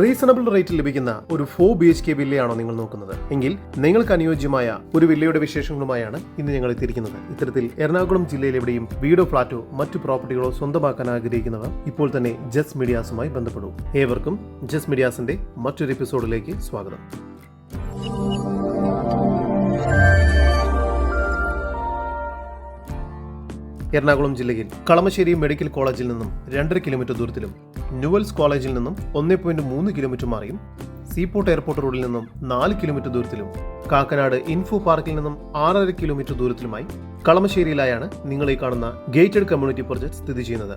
Reasonable റേറ്റിൽ ലഭിക്കുന്ന ഒരു ഫോർ ബി എച്ച് കെ വില്ലയാണോ നിങ്ങൾ നോക്കുന്നത്? എങ്കിൽ നിങ്ങൾക്ക് അനുയോജ്യമായ ഒരു വില്ലയുടെ വിശേഷങ്ങളുമായാണ് ഇന്ന് ഞങ്ങൾ എത്തിയിരിക്കുന്നത്. ഇത്തരത്തിൽ എറണാകുളം ജില്ലയിൽ എവിടെയും വീടോ ഫ്ളാറ്റോ മറ്റു പ്രോപ്പർട്ടികളോ സ്വന്തമാക്കാൻ ആഗ്രഹിക്കുന്നവർ ഇപ്പോൾ തന്നെ ജസ് മീഡിയാസുമായി ബന്ധപ്പെടൂ. ഏവർക്കും ജസ് മീഡിയാസിന്റെ മറ്റൊരു എപ്പിസോഡിലേക്ക് സ്വാഗതം. എറണാകുളം ജില്ലയിൽ കളമശ്ശേരി മെഡിക്കൽ കോളേജിൽ നിന്നും രണ്ടര കിലോമീറ്റർ ദൂരത്തിലും ന്യൂവൽസ് കോളേജിൽ നിന്നും ഒന്നേ പോയിന്റ് മൂന്ന് കിലോമീറ്റർ മാറിയും സീപോർട്ട് എയർപോർട്ട് റോഡിൽ നിന്നും നാല് കിലോമീറ്റർ ദൂരത്തിലും കാക്കനാട് ഇൻഫോ പാർക്കിൽ നിന്നും ആറര കിലോമീറ്റർ ദൂരത്തിലുമായി കളമശ്ശേരിയിലായാണ് നിങ്ങൾ ഈ കാണുന്ന ഗേറ്റഡ് കമ്മ്യൂണിറ്റി പ്രൊജക്ട് സ്ഥിതി ചെയ്യുന്നത്.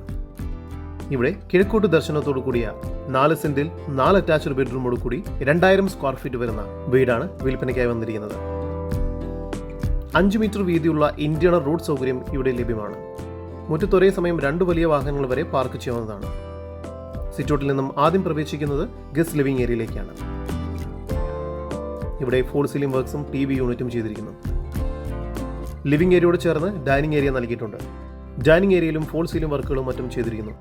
ഇവിടെ കിഴക്കോട്ട് ദർശനത്തോടു കൂടിയ നാല് സെന്റിൽ നാല് അറ്റാച്ച്ഡ് ബെഡ്റൂമോട് കൂടി രണ്ടായിരം സ്ക്വയർ ഫീറ്റ് വരുന്ന വീടാണ് വിൽപ്പനയ്ക്കായി വന്നിരിക്കുന്നത്. അഞ്ച് മീറ്റർ വീതിയുള്ള ഇന്റേണൽ റോഡ് സൗകര്യം ഇവിടെ ലഭ്യമാണ്. മുറ്റത്ത് ഒരേ സമയം രണ്ട് വലിയ വാഹനങ്ങൾ വരെ പാർക്ക് ചെയ്യാവുന്നതാണ്. സിറ്റൗട്ടിൽ നിന്നും ആദ്യം പ്രവേശിക്കുന്നത് ഗസ്റ്റ് ലിവിംഗ് ഏരിയയിലേക്കാണ്. ഇവിടെ ഫോൾ സീലിംഗ് വർക്ക്സും ടി വി യൂണിറ്റും ചെയ്തിരിക്കുന്നു. ലിവിംഗ് ഏരിയയോട് ചേർന്ന് ഡൈനിങ് ഏരിയ നൽകിയിട്ടുണ്ട്. ഡൈനിങ് ഏരിയയിലും ഫോൾ സീലിംഗ് വർക്കുകളും മറ്റും ചെയ്തിരിക്കുന്നു.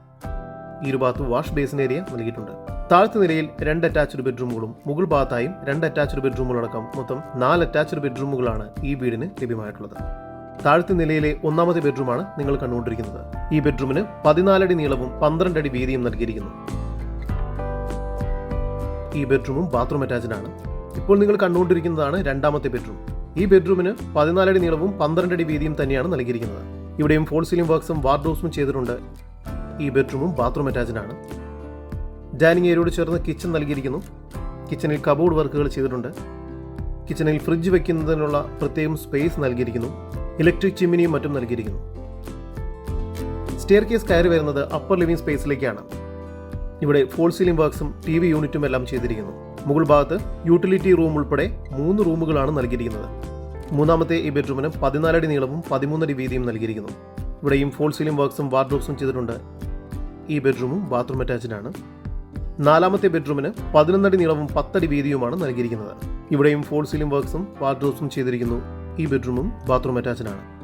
ഈ ഒരു ഭാഗത്ത് വാഷ് ബേസിൻ ഏരിയ നൽകിയിട്ടുണ്ട്. താഴത്തെ നിലയിൽ രണ്ട് അറ്റാച്ച്ഡ് ബെഡ്റൂമുകളും മുകൾ ഭാഗത്തായും രണ്ട് അറ്റാച്ച്ഡ് ബെഡ്റൂമുകളടക്കം മൊത്തം നാല് അറ്റാച്ച്ഡ് ബെഡ്റൂമുകളാണ് ഈ വീടിന് ലഭ്യമായിട്ടുള്ളത്. താഴത്തെ നിലയിലെ ഒന്നാമത്തെ ബെഡ്റൂമാണ് നിങ്ങൾ കണ്ടുകൊണ്ടിരിക്കുന്നത്. ഈ ബെഡ്റൂമിന് പതിനാലടി നീളവും പന്ത്രണ്ട് അടി വീതിയും നൽകിയിരിക്കുന്നു. ഈ ബെഡ്റൂമും ബാത്റൂം അറ്റാച്ച്ഡ് ആണ്. ഇപ്പോൾ നിങ്ങൾ കണ്ടുകൊണ്ടിരിക്കുന്നതാണ് രണ്ടാമത്തെ ബെഡ്റൂം ഈ ബെഡ്റൂമിന് പതിനാലടി നീളവും പന്ത്രണ്ട് അടി വീതിയും തന്നെയാണ് നൽകിയിരിക്കുന്നത്. ഇവിടെയും ഫോൾ സീലിംഗ് വർക്ക്സും വാർഡ്രോബ്സും ചെയ്തിട്ടുണ്ട്. ഈ ബെഡ്റൂമും ബാത്റൂം അറ്റാച്ച്ഡ് ആണ്. ഡൈനിങ് ഏരിയയോട് ചേർന്ന് കിച്ചൺ നൽകിയിരിക്കുന്നു. കിച്ചണിൽ കബോർഡ് വർക്കുകൾ ചെയ്തിട്ടുണ്ട്. കിച്ചണിൽ ഫ്രിഡ്ജ് വയ്ക്കുന്നതിനുള്ള പ്രത്യേകം സ്പേസ് നൽകിയിരിക്കുന്നു. ഇലക്ട്രിക് ചിമ്മിനിയും മറ്റും നൽകിയിരിക്കുന്നു. സ്റ്റെയർ കേസ് കയറി വരുന്നത് അപ്പർ ലിവിംഗ് സ്പേസിലേക്കാണ്. ഇവിടെ ഫോൾ സീലിംഗ് വർക്ക്സും ടി വി യൂണിറ്റും എല്ലാം ചെയ്തിരിക്കുന്നു. മുകൾ ഭാഗത്ത് യൂട്ടിലിറ്റി റൂം ഉൾപ്പെടെ മൂന്ന് റൂമുകളാണ് നൽകിയിരിക്കുന്നത്. മൂന്നാമത്തെ ഈ ബെഡ്റൂമിന് പതിനാലടി നീളവും പതിമൂന്നടി വീതിയും നൽകിയിരിക്കുന്നു. ഇവിടെയും ഫോൾ സീലിംഗ് വർക്ക്സും വാർഡ്രോബ്സും ചെയ്തിട്ടുണ്ട്. ഈ ബെഡ്റൂമും ബാത്റൂം അറ്റാച്ച്ഡ് ആണ്. നാലാമത്തെ ബെഡ്റൂമിന് പതിനൊന്നടി നീളവും പത്തടി വീതിയുമാണ് നൽകിയിരിക്കുന്നത്. ഇവിടെയും ഫോൾ സീലിംഗ് വർക്ക്സും വാർഡ്രോബ്സും ചെയ്തിരിക്കുന്നു. ഈ ബെഡ്റൂമും ബാത്റൂം ആണ്.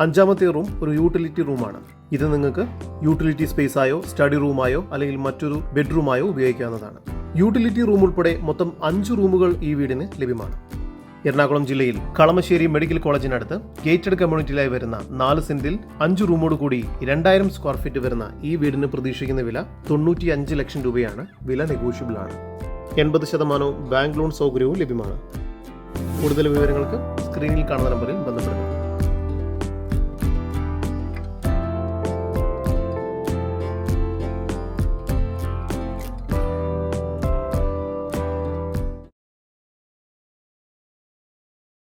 അഞ്ചാമത്തെ റൂം ഒരു യൂട്ടിലിറ്റി റൂമാണ് ഇത് നിങ്ങൾക്ക് യൂട്ടിലിറ്റി സ്പേസായോ സ്റ്റഡി റൂമായോ അല്ലെങ്കിൽ മറ്റൊരു ബെഡ്റൂമായോ ഉപയോഗിക്കാവുന്നതാണ്. യൂട്ടിലിറ്റി റൂം ഉൾപ്പെടെ മൊത്തം അഞ്ച് റൂമുകൾ ഈ വീടിന് ലഭ്യമാണ്. എറണാകുളം ജില്ലയിൽ കളമശ്ശേരി മെഡിക്കൽ കോളേജിനടുത്ത് ഗേറ്റഡ് കമ്മ്യൂണിറ്റിയിലായി വരുന്ന നാല് സെന്റിൽ അഞ്ച് റൂമോട് കൂടി രണ്ടായിരം സ്ക്വയർ ഫീറ്റ് വരുന്ന ഈ വീടിന് പ്രതീക്ഷിക്കുന്ന വില തൊണ്ണൂറ്റി അഞ്ച് ലക്ഷം രൂപയാണ്. വില നെഗോഷ്യബിൾ ആണ്. എൺപത് ശതമാനവും ബാങ്ക് ലോൺ സൗകര്യവും ലഭ്യമാണ്. കൂടുതൽ വിവരങ്ങൾക്ക് സ്ക്രീനിൽ കാണുന്ന നമ്പറിൽ ബന്ധപ്പെടുക.